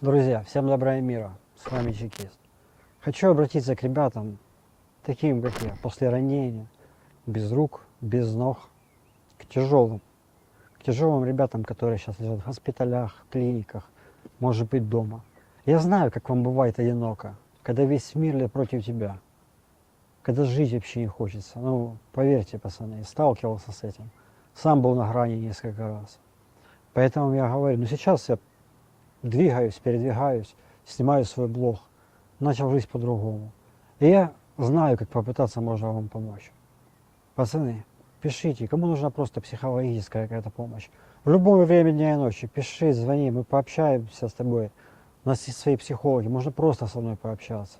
Друзья, всем добра и мира. С вами Чекист. Хочу обратиться к ребятам, таким как я, после ранения, без рук, без ног, к тяжелым. К тяжелым ребятам, которые сейчас лежат в госпиталях, клиниках, может быть дома. Я знаю, как вам бывает одиноко, когда весь мир против тебя. Когда жить вообще не хочется. Ну, поверьте, пацаны, сталкивался с этим. Сам был на грани несколько раз. Поэтому я говорю, ну сейчас я двигаюсь, передвигаюсь, снимаю свой блог, начал жить по-другому. И я знаю, как попытаться можно вам помочь. Пацаны, пишите, кому нужна просто психологическая какая-то помощь. В любое время дня и ночи пиши, звони, мы пообщаемся с тобой. У нас есть свои психологи, можно просто со мной пообщаться.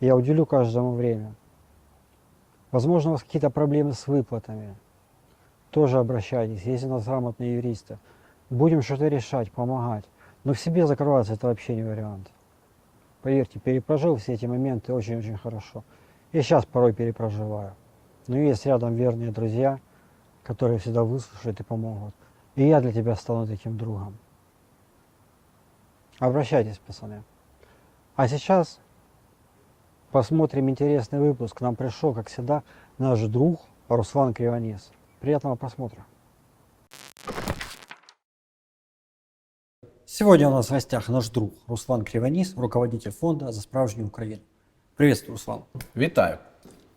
Я уделю каждому время. Возможно, у вас какие-то проблемы с выплатами. Тоже обращайтесь, есть у нас грамотные юристы. Будем что-то решать, помогать. Но в себе закрываться это вообще не вариант. Поверьте, перепрожил все эти моменты очень-очень хорошо. И сейчас порой перепроживаю. Но есть рядом верные друзья, которые всегда выслушают и помогут. И я для тебя стану таким другом. Обращайтесь, пацаны. А сейчас посмотрим интересный выпуск. К нам пришел, как всегда, наш друг Руслан Кривонис. Приятного просмотра. Сегодня у нас в гостях наш друг Руслан Кривонис, руководитель фонда «За справжнюю Украину». Приветствую, Руслан. Вітаю.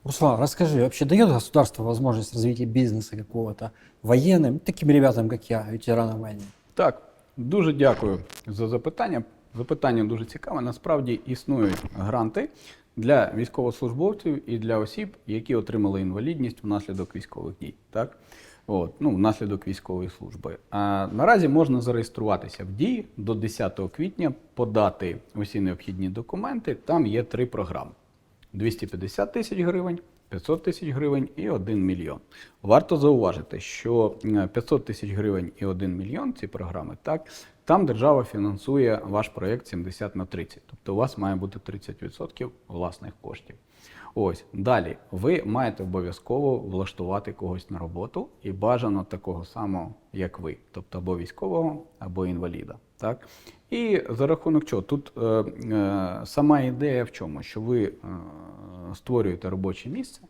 Руслан, расскажи, вообще дает государство возможность развития бизнеса какого-то военным, таким ребятам, как я, ветеранам войны? Так, дуже дякую за запитання. Запитання дуже цікаве. Насправді існують гранти для військовослужбовців і для осіб, які отримали інвалідність внаслідок військових дій. Так? От, ну, внаслідок військової служби. А наразі можна зареєструватися в дії до 10 квітня, подати усі необхідні документи. Там є три програми: 250 тисяч гривень, 500 тисяч гривень і 1 мільйон. Варто зауважити, що е, 500 тисяч гривень і 1 мільйон ці програми, так, там держава фінансує ваш проєкт 70 на 30. Тобто у вас має бути 30% власних коштів. Ось далі ви маєте обов'язково влаштувати когось на роботу і бажано такого самого, як ви, тобто або військового, або інваліда. Так? І за рахунок чого? Тут е, е, сама ідея в чому? Що ви е, створюєте робоче місце,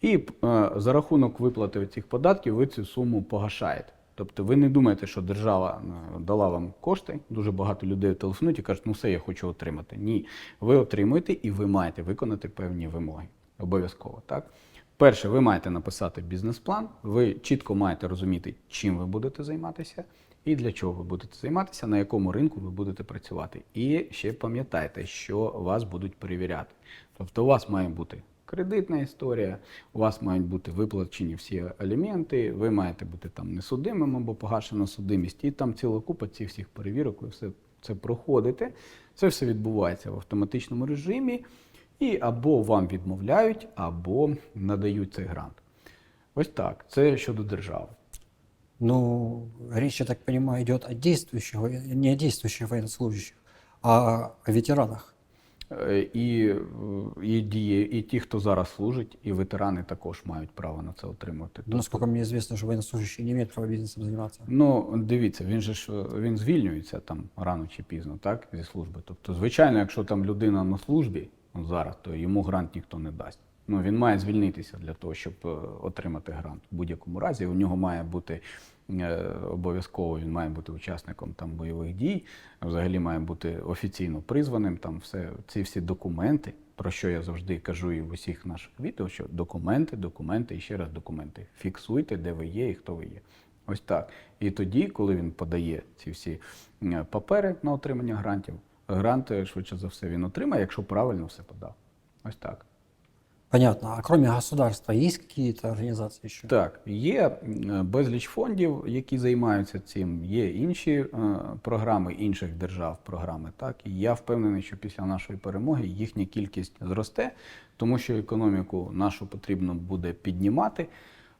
і е, за рахунок виплати цих податків ви цю суму погашаєте. Тобто ви не думаєте, що держава е, дала вам кошти. Дуже багато людей телефонують і кажуть, ну все, я хочу отримати. Ні, ви отримуєте і ви маєте виконати певні вимоги. Обов'язково, так? Перше, ви маєте написати бізнес-план, ви чітко маєте розуміти, чим ви будете займатися і для чого ви будете займатися, на якому ринку ви будете працювати. І ще пам'ятайте, що вас будуть перевіряти. Тобто у вас має бути кредитна історія, у вас мають бути виплачені всі аліменти, ви маєте бути там несудимим або погашена судимість, і там ціла купа цих всіх перевірок, ви все це проходите. Це все відбувається в автоматичному режимі, і або вам відмовляють, або надають цей грант. Ось так. Це щодо держави. Ну, речь, я так понимаю, идет о действующих, не о действующих а ветеранах. Е, І, е, і діє, і ті, хто зараз служить, і ветерани також мають право на це отримати. Ну, насколько мне известно, что военнослужащие не имеют права бизнесом заниматься. Ну, дивіться, він же ж він звільнюється там рано чи пізно, так, зі служби. Тобто, звичайно, якщо там людина на службі зараз, то йому грант ніхто не дасть. Ну, він має звільнитися для того, щоб е, отримати грант. В будь-якому разі у нього має бути обов'язково, він має бути учасником там бойових дій, взагалі має бути офіційно призваним. Там все ці всі документи, про що я завжди кажу і в усіх наших відео, що документи, документи і ще раз документи. Фіксуйте, де ви є і хто ви є. Ось так. І тоді, коли він подає ці всі е, папери на отримання грантів, гранти, швидше за все, він отримає, якщо правильно все подав. Ось так. Понятно. А кроме государства есть какие-то организации еще? Так, є е, безліч фондів, які займаються цим. Є інші е, програми інших держав, програми. Так і я впевнений, що після нашої перемоги їхня кількість зросте, тому що економіку нашу потрібно буде піднімати.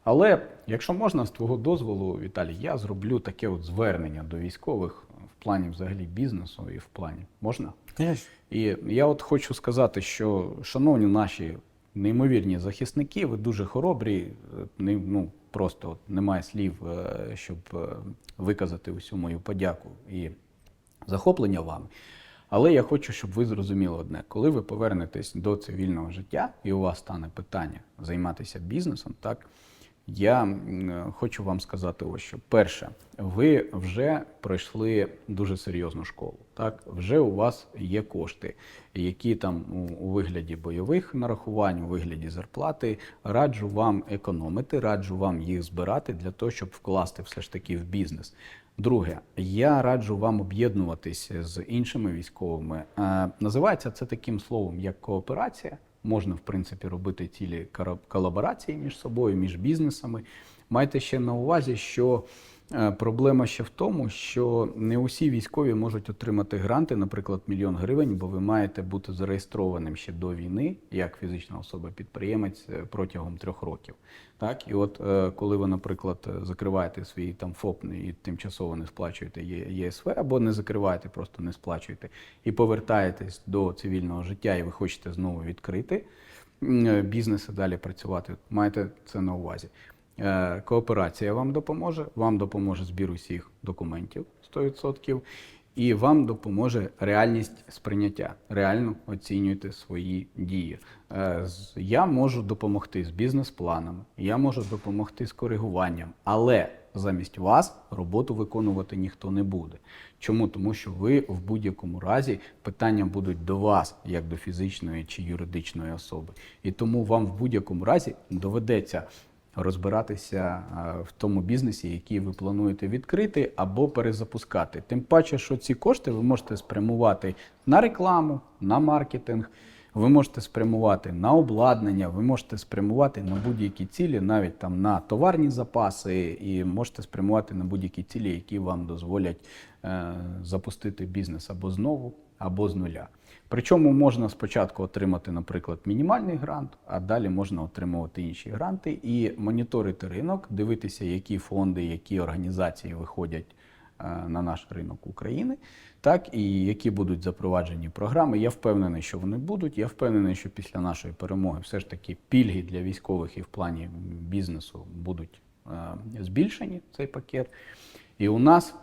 Але якщо можна, з твого дозволу, Віталій, я зроблю таке от звернення до військових в плані взагалі бізнесу і в плані можна? Конечно. І я от хочу сказати, що шановні наші неймовірні захисники, ви дуже хоробрі. е, ну, просто от немає слів, е, щоб е, виказати усю мою подяку і захоплення вами. Але я хочу, щоб ви зрозуміли одне: коли ви повернетесь до цивільного життя і у вас стане питання займатися бізнесом, так я е, хочу вам сказати ось що. Перше, ви вже пройшли дуже серйозну школу. Так, вже у вас є кошти, які там у, вигляді бойових нарахувань, у вигляді зарплати. Раджу вам економити, раджу вам їх збирати для того, щоб вкласти все ж таки в бізнес. Друге, я раджу вам об'єднуватись з іншими військовими. Е, називається це таким словом, як кооперація. Можна, в принципі, робити цілі колаборації між собою, між бізнесами. Майте ще на увазі, що проблема ще в тому, що не усі військові можуть отримати гранти, наприклад, мільйон гривень, бо ви маєте бути зареєстрованим ще до війни, як фізична особа-підприємець е, протягом трьох років. Так, і от е, коли ви, наприклад, е, закриваєте свій там ФОП і тимчасово не сплачуєте ЄСВ, або не закриваєте, просто не сплачуєте, і повертаєтесь до цивільного життя, і ви хочете знову відкрити е, бізнес і далі працювати, маєте це на увазі. Е, Кооперація вам допоможе, вам допоможе збір усіх документів 100%, і вам допоможе реальність сприйняття. Реально оцінюйте свої дії. Е, Я можу допомогти з бізнес-планами, я можу допомогти з коригуванням, але замість вас роботу виконувати ніхто не буде. Чому? Тому що ви в будь-якому разі питання будуть до вас, як до фізичної чи юридичної особи. І тому вам в будь-якому разі доведеться розбиратися е, в тому бізнесі, який ви плануєте відкрити або перезапускати. Тим паче, що ці кошти ви можете спрямувати на рекламу, на маркетинг. Ви можете спрямувати на обладнання, ви можете спрямувати на будь-які цілі, навіть там на товарні запаси, і можете спрямувати на будь-які цілі, які вам дозволять е, запустити бізнес або знову, або з нуля. Причому можна спочатку отримати, наприклад, мінімальний грант, а далі можна отримувати інші гранти і моніторити ринок, дивитися, які фонди, які організації виходять е, на наш ринок України, так і які будуть запроваджені програми. Я впевнений, що вони будуть. Я впевнений, що після нашої перемоги все ж таки пільги для військових і в плані бізнесу будуть е, збільшені цей пакет. І у нас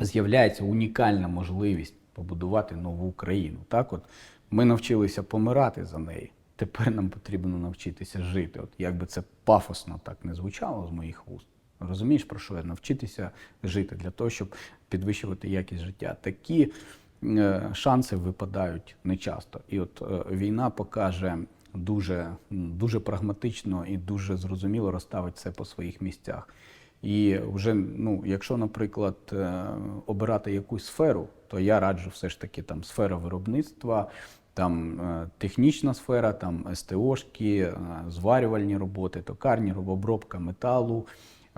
з'являється унікальна можливість побудувати нову країну. Так, от ми навчилися помирати за неї. Тепер нам потрібно навчитися жити. От як би це пафосно так не звучало з моїх вуст. Розумієш, про що я навчитися жити для того, щоб підвищувати якість життя. Такі е, шанси випадають нечасто. І от е, війна покаже дуже, дуже прагматично і дуже зрозуміло розставить це по своїх місцях. І вже, ну, якщо, наприклад, е, обирати якусь сферу, то я раджу все ж таки там сфера виробництва, там е, технічна сфера, там СТОшки, е, зварювальні роботи, токарні, обробка металу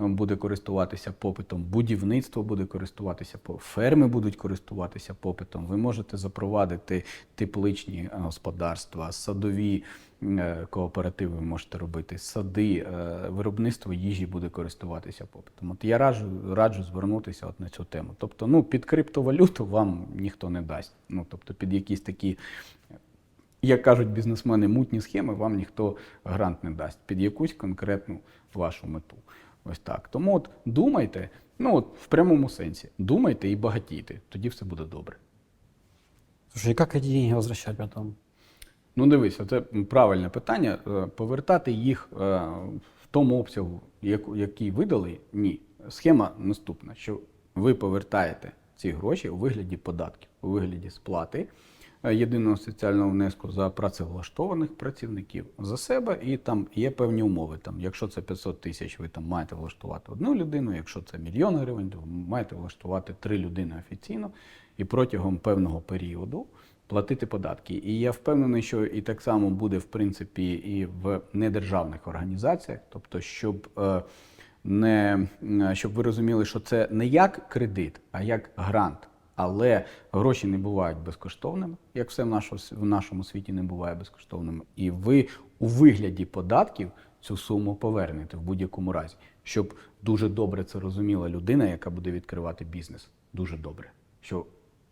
буде користуватися попитом, будівництво буде користуватися ферми будуть користуватися попитом. Ви можете запровадити тепличні е, господарства, садові е, кооперативи ви можете робити, сади, е, виробництво їжі буде користуватися попитом. От я раджу, раджу звернутися от на цю тему. Тобто, ну, під криптовалюту вам ніхто не дасть. Ну, тобто, під якісь такі, як кажуть бізнесмени, мутні схеми вам ніхто грант не дасть під якусь конкретну вашу мету. Ось так. Тому от думайте, ну от в прямому сенсі, думайте і багатійте, тоді все буде добре. Слушай, как эти деньги возвращать потом? Ну, дивись, це правильне питання. Е, Повертати їх е, в тому обсягу, який видали, ні. Схема наступна: що ви повертаєте ці гроші у вигляді податків, у вигляді сплати єдиного соціального внеску за працевлаштованих працівників за себе, і там є певні умови. Там, якщо це 500 тисяч, ви там маєте влаштувати одну людину, якщо це мільйон гривень, то ви маєте влаштувати три людини офіційно і протягом певного періоду платити податки. І я впевнений, що і так само буде в принципі і в недержавних організаціях, тобто, щоб е, не щоб ви розуміли, що це не як кредит, а як грант. Але гроші не бувають безкоштовними, як все в нашому, в нашому світі не буває безкоштовними. І ви у вигляді податків цю суму повернете в будь-якому разі, щоб дуже добре це розуміла людина, яка буде відкривати бізнес. Дуже добре. Що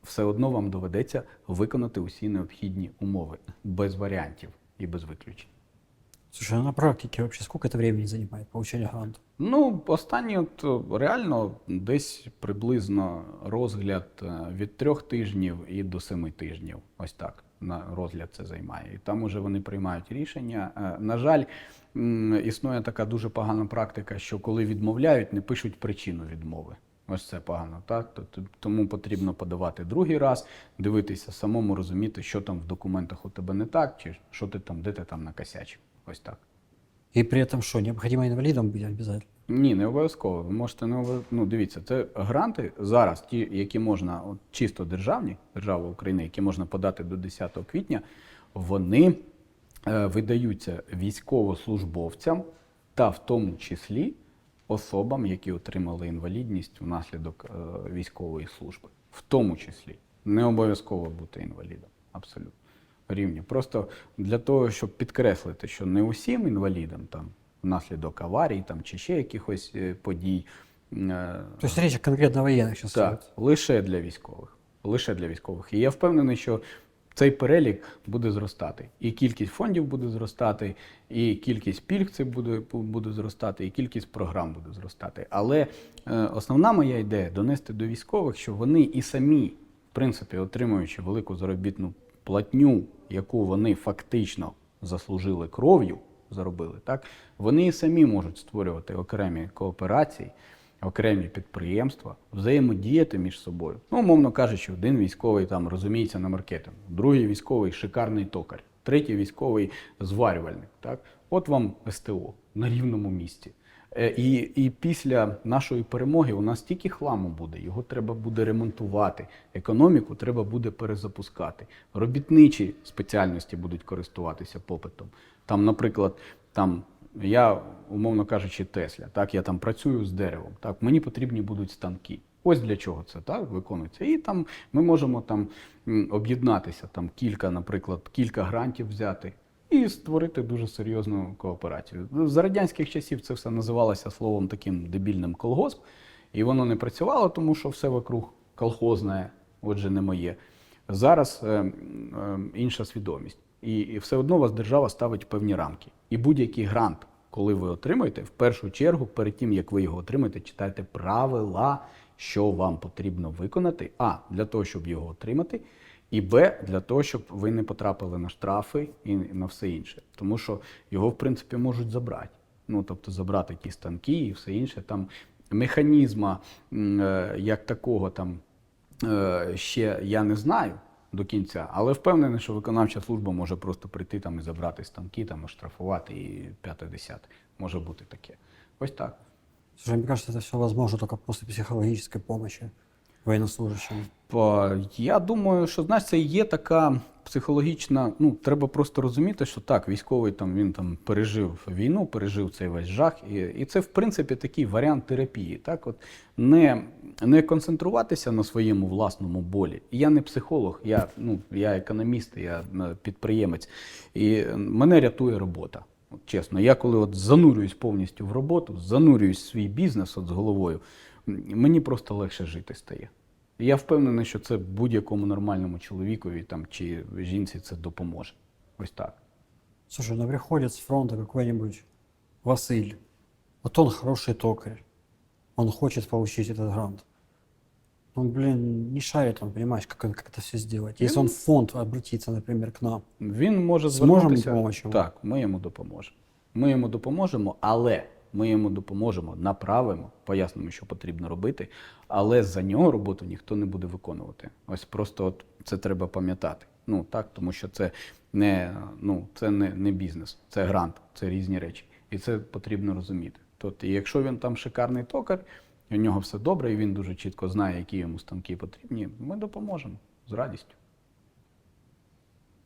все одно вам доведеться виконати усі необхідні умови без варіантів і без виключень. Слушай, а на практике вообще сколько это времени занимает получение гранта? Ну, останні от реально десь приблизно розгляд е, від трьох тижнів і до семи тижнів. Ось так на розгляд це займає. І там уже вони приймають рішення. Е, На жаль, існує така дуже погана практика, що коли відмовляють, не пишуть причину відмови. Ось це погано, так? Тому потрібно подавати другий раз, дивитися самому, розуміти, що там в документах у тебе не так, чи що ти там, де ти там накосячив. Ось так. И при этом что, необходимо инвалидом быть обязательно? Ні, не обов'язково. Ви можете не обов... ну, дивіться, це гранти зараз, ті, які можна, от, чисто державні, держава України, які можна подати до 10 квітня, вони е, видаються військовослужбовцям та в тому числі особам, які отримали інвалідність внаслідок е, військової служби. В тому числі. Не обов'язково бути інвалідом. Абсолютно. Рівні. Просто для того, щоб підкреслити, що не усім інвалідам там внаслідок аварій там, чи ще якихось е, подій. е, То есть конкретно о военных так, лише для військових. Лише для військових. І я впевнений, що цей перелік буде зростати. І кількість фондів буде зростати, і кількість пільг це буде, буде зростати, і кількість програм буде зростати. Але е, основна моя ідея донести до військових, що вони і самі, в принципі, отримуючи велику заробітну платню, яку вони фактично заслужили кров'ю, заробили, так вони і самі можуть створювати окремі кооперації, окремі підприємства, взаємодіяти між собою. Ну, умовно кажучи, один військовий там розуміється на маркетингу, другий військовий шикарний токар, третій військовий зварювальник. Так, от вам СТО на рівному місці. Е, І, і після нашої перемоги у нас тільки хламу буде, його треба буде ремонтувати. Економіку треба буде перезапускати. Робітничі спеціальності будуть користуватися попитом. Там, наприклад, там я, умовно кажучи, Тесля, так, я там працюю з деревом, так, мені потрібні будуть станки. Ось для чого це так виконується. І там ми можемо там об'єднатися, там кілька, наприклад, кілька грантів взяти і створити дуже серйозну кооперацію. За радянських часів це все називалося словом таким дебільним колгосп, і воно не працювало, тому що все вокруг колхозне, отже, не моє. Зараз е, е, інша свідомість. І, і все одно вас держава ставить певні рамки. І будь-який грант, коли ви отримаєте, в першу чергу, перед тим як ви його отримаєте, читайте правила, що вам потрібно виконати. А для того, щоб його отримати, і Б для того, щоб ви не потрапили на штрафи і на все інше. Тому що його, в принципі, можуть забрати. Ну, тобто забрати ті станки і все інше. Там механізма е, як такого там е, ще я не знаю до кінця, але впевнений, що виконавча служба може просто прийти там і забрати станки, там оштрафувати і п'яте десяте. Може бути таке. Ось так. Слушай, мне кажется, это все возможно только после психологической помощи военнослужащим. Я думаю, що знаєш, це є така психологічна. Ну, треба просто розуміти, що так, військовий там він там пережив війну, пережив цей весь жах, і, і це в принципі такий варіант терапії. Так, от не, не концентруватися на своєму власному болі. Я не психолог, я, ну, я економіст, я е, підприємець, і мене рятує робота. От, чесно, я коли от занурююсь повністю в роботу, занурююсь в свій бізнес от з головою, мені просто легше жити стає. Я впевнений, що це будь-якому нормальному чоловікові там, чи жінці це допоможе. Ось так. Слушай, ну приходит с фронта какой-нибудь Василь. Вот он хороший токарь. Он хочет получить этот грант. Он, блин, не шарит, он, понимаешь, как, он- как это все сделать. Если он в фонд обратится, например, к нам, Він може Зможемо звернутися. допомогти йому? Так, ми йому допоможемо. Ми йому допоможемо, але ми йому допоможемо, направимо, пояснимо, що потрібно робити, але за нього роботу ніхто не буде виконувати. Ось просто от це треба пам'ятати. Ну так, тому що це не, ну, це не, не бізнес, це грант, це різні речі. І це потрібно розуміти. Тобто, якщо він там шикарний токар, у нього все добре, і він дуже чітко знає, які йому станки потрібні, ми допоможемо з радістю.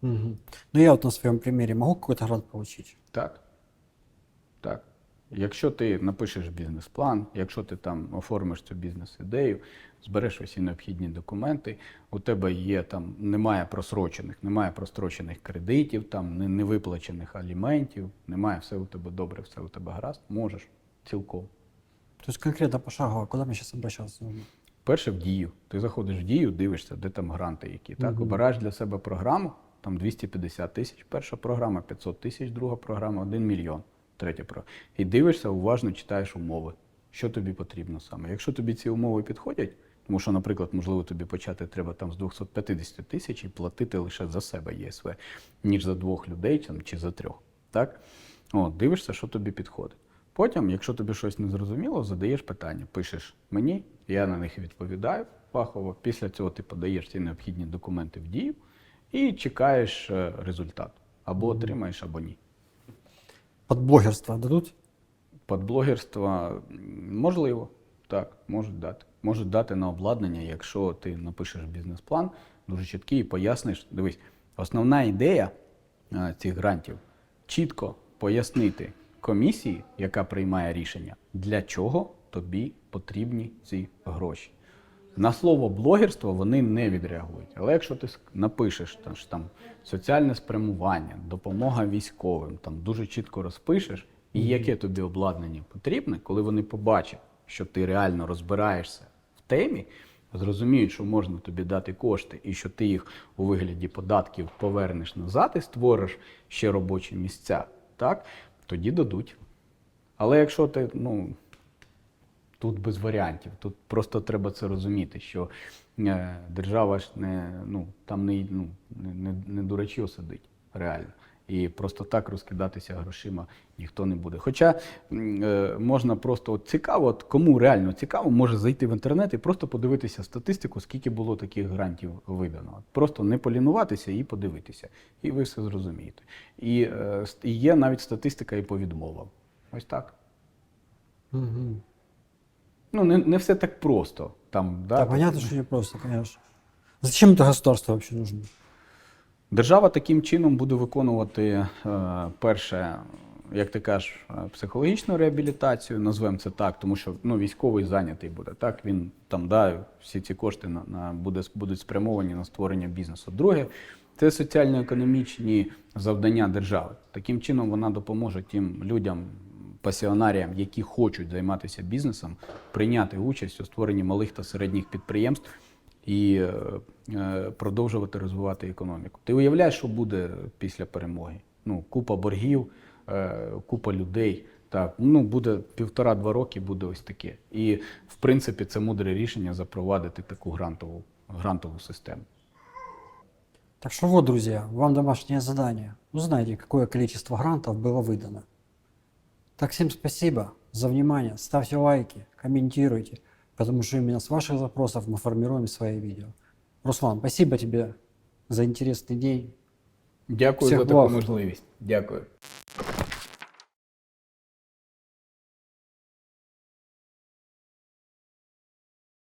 Мгм. Ну, я вот на своем примере могу какой-то грант получить? Так. Так. Якщо ти напишеш бізнес-план, якщо ти там оформиш цю бізнес-ідею, збереш усі необхідні документи, у тебе є там, немає просрочених, немає прострочених кредитів, там не- невиплачених аліментів, немає все у тебе добре, все у тебе гаразд, можеш цілком. То есть конкретно пошагово, куда мне сейчас обращаться нужно? Перше в дію. Ти заходиш в дію, дивишся, де там гранти які. Так? Мгм. Обираєш для себе програму, там 250 тисяч перша програма, 500 тисяч друга програма, 1 мільйон третя програма. І дивишся, уважно читаєш умови, що тобі потрібно саме. Якщо тобі ці умови підходять, тому що, наприклад, можливо, тобі почати треба там з 250 тисяч і платити лише за себе ЄСВ, ніж за двох людей там, чи за трьох. Так? От, дивишся, що тобі підходить. Потім, якщо тобі щось не зрозуміло, задаєш питання, пишеш мені, я на них відповідаю фахово. Після цього ти подаєш ці необхідні документи в дію і чекаєш е, результат. Або отримаєш, або ні. Под блогерство дадут? Подблогерство м, можливо, так, можуть дати. Можуть дати на обладнання, якщо ти напишеш бізнес-план дуже чіткий і поясниш. Дивись, основна ідея е, цих грантів чітко пояснити комісії, яка приймає рішення, для чого тобі потрібні ці гроші. На слово блогерство вони не відреагують. Але якщо ти напишеш там, що там соціальне спрямування, допомога військовим, там дуже чітко розпишеш, і яке тобі обладнання потрібне, коли вони побачать, що ти реально розбираєшся в темі, зрозуміють, що можна тобі дати кошти, і що ти їх у вигляді податків повернеш назад і створиш ще робочі місця, так, тоді дадуть. Але якщо ти, ну, Тут без варіантів. Тут просто треба це розуміти, що е, держава ж не, ну, там не, ну, не, не, дурачо сидить реально. І просто так розкидатися грошима ніхто не буде. Хоча е, можна просто от цікаво, от кому реально цікаво, може зайти в інтернет і просто подивитися статистику, скільки було таких грантів видано. Просто не полінуватися і подивитися. І ви все зрозумієте. І, е, і є навіть статистика і по відмовам. Ось так. Угу. Ну, не, не все так просто. Там, да, Да, понятно, что не просто, конечно. Зачем это государство вообще нужно? Держава таким чином буде виконувати е, перше, як ти кажеш, е, психологічну реабілітацію, назвемо це так, тому що ну, військовий зайнятий буде. Так, він там да, всі ці кошти на, на буде, будуть спрямовані на створення бізнесу. Друге, це соціально-економічні завдання держави. Таким чином вона допоможе тим людям, пасіонаріям, які хочуть займатися бізнесом, прийняти участь у створенні малих та середніх підприємств і е, е, продовжувати розвивати економіку. Ти уявляєш, що буде після перемоги? Ну, купа боргів, е, купа людей. Так, ну буде півтора-два роки, буде ось таке. І в принципі це мудре рішення запровадити таку грантову, грантову систему. Так что вот, друзья, вам домашнее задание. Узнайте, какое количество грантов было выдано. Так, всем спасибо за внимание. Ставьте лайки, комментируйте, потому что именно с ваших запросов мы формируем свои видео. Руслан, спасибо тебе за интересный день. Дякую Всех за таку благ. можливість. Дякую.